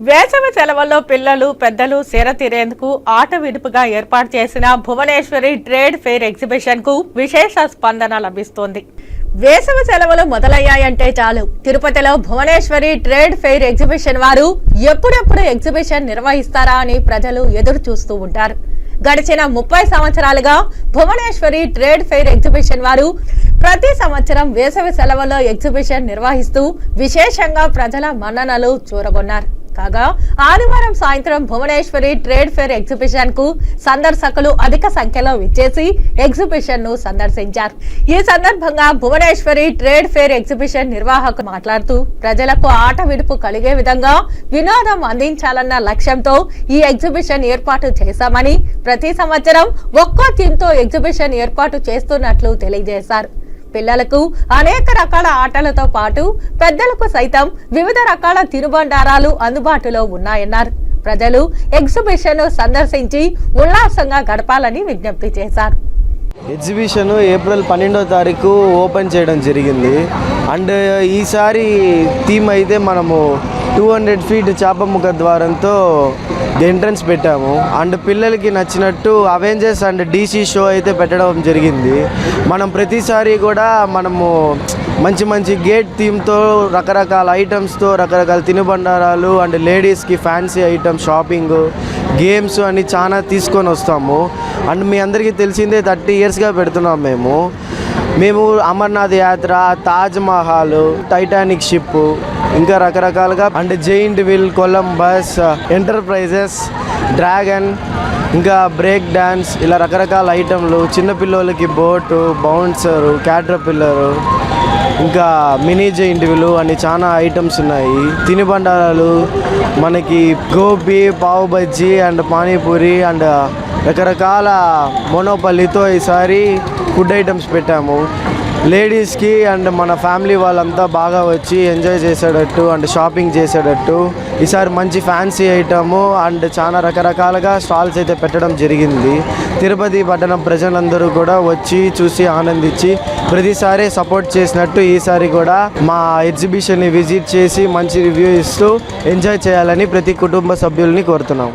వేసవి సెలవుల్లో పిల్లలు పెద్దలు సేర తీరేందుకు ఆట విడుపుగా ఏర్పాటు చేసిన భువనేశ్వరి ట్రేడ్ ఫెయిర్ ఎగ్జిబిషన్కు విశేష స్పందన లభిస్తోంది. వేసవి సెలవులు మొదలయ్యాయంటే చాలు. తిరుపతిలో భువనేశ్వరి ట్రేడ్ ఫెయిర్ ఎగ్జిబిషన్ వారు ఎప్పుడెప్పుడు ఎగ్జిబిషన్ నిర్వహిస్తారా అని ప్రజలు ఎదురు చూస్తూ ఉంటారు. గడిచిన ముప్పై సంవత్సరాలుగా భువనేశ్వరి ట్రేడ్ ఫెయిర్ ఎగ్జిబిషన్ వారు ప్రతి సంవత్సరం వేసవి సెలవుల్లో ఎగ్జిబిషన్ నిర్వహిస్తూ విశేషంగా ప్రజల మన్ననలు చూరగొన్నారు. కాగా ఆదివారం సాయంత్రం భువనేశ్వరి ట్రేడ్ ఫెయిర్ ఎగ్జిబిషన్కు సందర్శకులు అధిక సంఖ్యలో విచ్చేసి ఎగ్జిబిషన్ను సందర్శించారు. ఈ సందర్భంగా భువనేశ్వరి ట్రేడ్ ఫెయిర్ ఎగ్జిబిషన్ నిర్వాహకు మాట్లాడుతూ ప్రజలకు ఆట విడుపు కలిగే విధంగా వినోదం అందించాలన్న లక్ష్యంతో ఈ ఎగ్జిబిషన్ ఏర్పాటు చేశామని ప్రతి సంవత్సరం ఒక్కో థీమ్తో ఎగ్జిబిషన్ ఏర్పాటు చేస్తున్నట్లు తెలియజేశారు. పిల్లలకు అనేక రకాల ఆటలతో పాటు పెద్దలకు సైతం వివిధ రకాల తినుబండారాలు అందుబాటులో ఉన్నాయన్నారు. ప్రజలు ఎగ్జిబిషన్ సందర్శించి ఉల్లాసంగా గడపాలని విజ్ఞప్తి చేశారు. ఎగ్జిబిషన్ ఏప్రిల్ పన్నెండో తారీఖు ఓపెన్ చేయడం జరిగింది. అండ్ ఈసారి థీమ్ అయితే మనము టూ హండ్రెడ్ ఫీట్ చేప ముఖ ద్వారంతో ఎంట్రన్స్ పెట్టాము. అండ్ పిల్లలకి నచ్చినట్టు అవెంజర్స్ అండ్ డీసీ షో అయితే పెట్టడం జరిగింది. మనం ప్రతిసారి కూడా మనము మంచి మంచి గేట్ థీమ్తో రకరకాల ఐటమ్స్తో రకరకాల తినుబండారాలు అండ్ లేడీస్కి ఫ్యాన్సీ ఐటమ్స్ షాపింగ్ గేమ్స్ అని చాలా తీసుకొని వస్తాము. అండ్ మీ అందరికీ తెలిసిందే థర్టీ ఇయర్స్గా పెడుతున్నాం మేము. మేము అమర్నాథ్ యాత్ర తాజ్ మహల్ టైటానిక్ షిప్ ఇంకా రకరకాలుగా and giant wheel Columbus enterprises dragon ఇంకా బ్రేక్ డ్యాన్స్ ఇలా రకరకాల ఐటెంలు చిన్నపిల్లలకి బోటు బౌన్సరు క్యాటర్ పిల్లరు ఇంకా మినీ జైంట్ విలు అని చాలా ఐటమ్స్ ఉన్నాయి. తినుబండారాలు మనకి గోబీ పావు బజ్జీ అండ్ పానీపూరి అండ్ రకరకాల మొనోపల్లితో ఈసారి ఫుడ్ ఐటమ్స్ పెట్టాము. లేడీస్కి అండ్ మన ఫ్యామిలీ వాళ్ళంతా బాగా వచ్చి ఎంజాయ్ చేసేటట్టు అండ్ షాపింగ్ చేసేటట్టు ఈసారి మంచి ఫ్యాన్సీ ఐటము అండ్ చాలా రకరకాలుగా స్టాల్స్ అయితే పెట్టడం జరిగింది. తిరుపతి పట్టణం ప్రజలందరూ కూడా వచ్చి చూసి ఆనందించి ప్రతిసారి సపోర్ట్ చేసినట్టు ఈసారి కూడా మా ఎగ్జిబిషన్ని విజిట్ చేసి మంచి రివ్యూ ఇస్తూ ఎంజాయ్ చేయాలని ప్రతి కుటుంబ సభ్యుల్ని కోరుతున్నాం.